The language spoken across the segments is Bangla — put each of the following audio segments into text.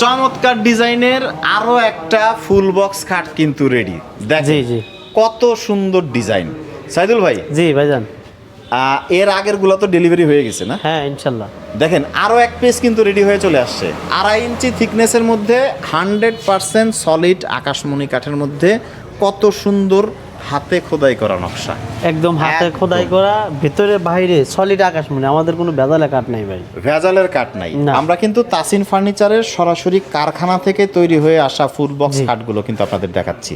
চমৎকার ডিজাইনের আরও একটা ফুল বক্স খাট কিন্তু রেডি জি জি। কত সুন্দর ডিজাইন। সাইদুল ভাই? জি ভাইজান। এর আগেরগুলো তো ডেলিভারি হয়ে গেছে না? হ্যাঁ ইনশাল্লাহ। দেখেন আরও এক পিস কিন্তু রেডি হয়ে চলে আসছে। আড়াই ইঞ্চি থিকনেসের মধ্যে হান্ড্রেড পার্সেন্ট সলিড আকাশমণি কাঠের মধ্যে কত সুন্দর হাতে খোদাই করা নকশা। একদম হাতে খোদাই করা ভিতরে বাইরে সলিড আকাশ মনে আমাদের কোনো ভেজালের কাঠ নাই ভাই। ভেজালের কাঠ নাই। আমরা কিন্তু তাসিন ফার্নিচারের সরাসরি কারখানা থেকে তৈরি হয়ে আসা ফুল বক্স। কাঠগুলো কিন্তু আপনাদের দেখাচ্ছি।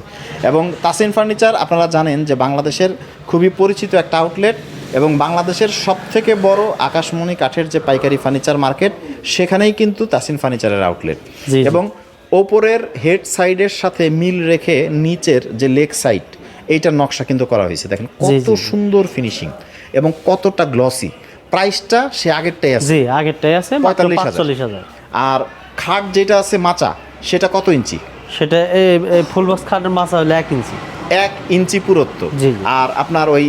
এবং তাসিন ফার্নিচার আপনারা জানেন যে বাংলাদেশের খুবই পরিচিত একটা আউটলেট এবং বাংলাদেশের সব থেকে বড় আকাশমণি কাঠের যে পাইকারি ফার্নিচার মার্কেট সেখানেই কিন্তু তাসিন ফার্নিচারের আউটলেট। এবং ওপরের হেড সাইডের সাথে মিল রেখে নিচের যে লেগ সাইড এইটার নকশা কিন্তু করা হয়েছে। দেখেন কত সুন্দর ফিনিশিং এবং কতটা গ্লসি প্রাইসটা সে আগেরটাই আছে। জি আগেরটাই আছে পঁয়তাল্লিশ হাজার। আর খাট যেটা আছে মাচা সেটা কত ইঞ্চি? সেটা এই ফুল বক্স খাটের মাছা হলো এক ইঞ্চি। এক ইঞ্চি পুরুত্ব। আর আপনার ওই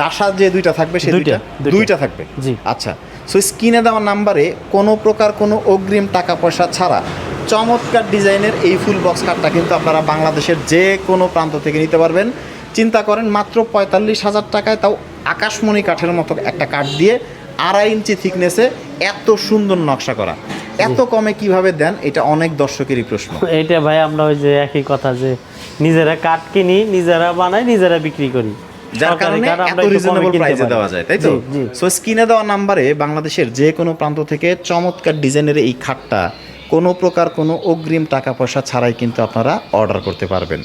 ডাসা যে দুইটা থাকবে সে দুইটা, দুইটা? দুইটা। দুইটা থাকবে? জি। আচ্ছা। সো স্ক্রিনে দেওয়া নাম্বারে কোনো প্রকার কোনো অগ্রিম টাকা পয়সা ছাড়া চমৎকার ডিজাইনের এই ফুল বক্স খাটটা কিন্তু আপনারা বাংলাদেশের যে কোনো প্রান্ত থেকে নিতে পারবেন। চিন্তা করেন মাত্র পঁয়তাল্লিশ হাজার টাকায় তাও আকাশমণি কাঠের মতো একটা কাঠ দিয়ে আড়াই ইঞ্চি থিকনেসে এত সুন্দর নকশা করা। এত কমে কীভাবে দেন এটা অনেক দর্শকেরই প্রশ্ন। এইটা ভাই আমরা ওই যে একই কথা যে নিজেরা কাঠ কিনি নিজেরা বানাই নিজেরা বিক্রি করি। যার কারণে এত রিজনেবল প্রাইসে দেওয়া যায় তাই তো? জি, জি। সো স্ক্রিনে দেওয়া নাম্বারে বাংলাদেশের যে কোনো প্রান্ত থেকে চমৎকার ডিজাইনের এই খাটটা কোনো প্রকার কোনো অগ্রিম টাকা পয়সা ছাড়াই কিন্তু আপনারা অর্ডার করতে পারবেন।